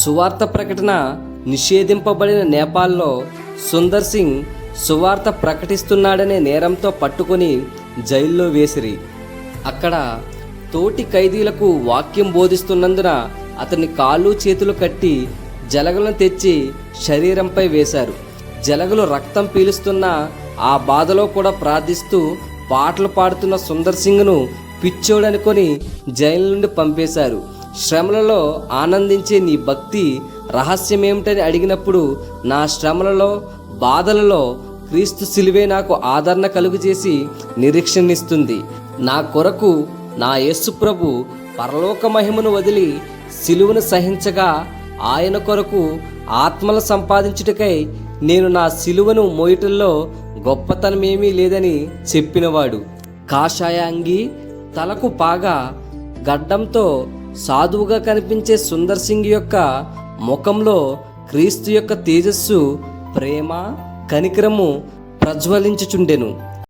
సువార్త ప్రకటన నిషేధింపబడిన నేపాల్లో సుందర్ సింగ్ సువార్త ప్రకటిస్తున్నాడనే నేరంతో పట్టుకొని జైల్లో వేసిరి. అక్కడ తోటి ఖైదీలకు వాక్యం బోధిస్తున్నందున అతని కాళ్ళు చేతులు కట్టి జలగలను తెచ్చి శరీరంపై వేశారు. జలగలు రక్తం పీలుస్తున్న ఆ బాధలో కూడా ప్రార్థిస్తూ పాటలు పాడుతున్న సుందర్ సింగ్ను పిచ్చోడనుకొని జైలు నుండి పంపేశారు. శ్రమలలో ఆనందించే నీ భక్తి రహస్యమేమిటని అడిగినప్పుడు నా శ్రమలలో బాధలలో క్రీస్తు సిలువే నాకు ఆదరణ కలుగు చేసి నిరీక్షణిస్తుంది నా కొరకు నా యేసుప్రభు పరలోక మహిమను వదిలి సిలువను సహించగా ఆయన కొరకు ఆత్మలు సంపాదించుటకై నేను నా సిలువను మోయటంలో గొప్పతనమేమీ లేదని చెప్పినవాడు. కాషాయ అంగి తలకు పాగా గడ్డంతో సాధువుగా కనిపించే సుందర్ సింగ్ యొక్క ముఖంలో క్రీస్తు యొక్క తేజస్సు ప్రేమ కనికరము ప్రజ్వలించుచుండెను.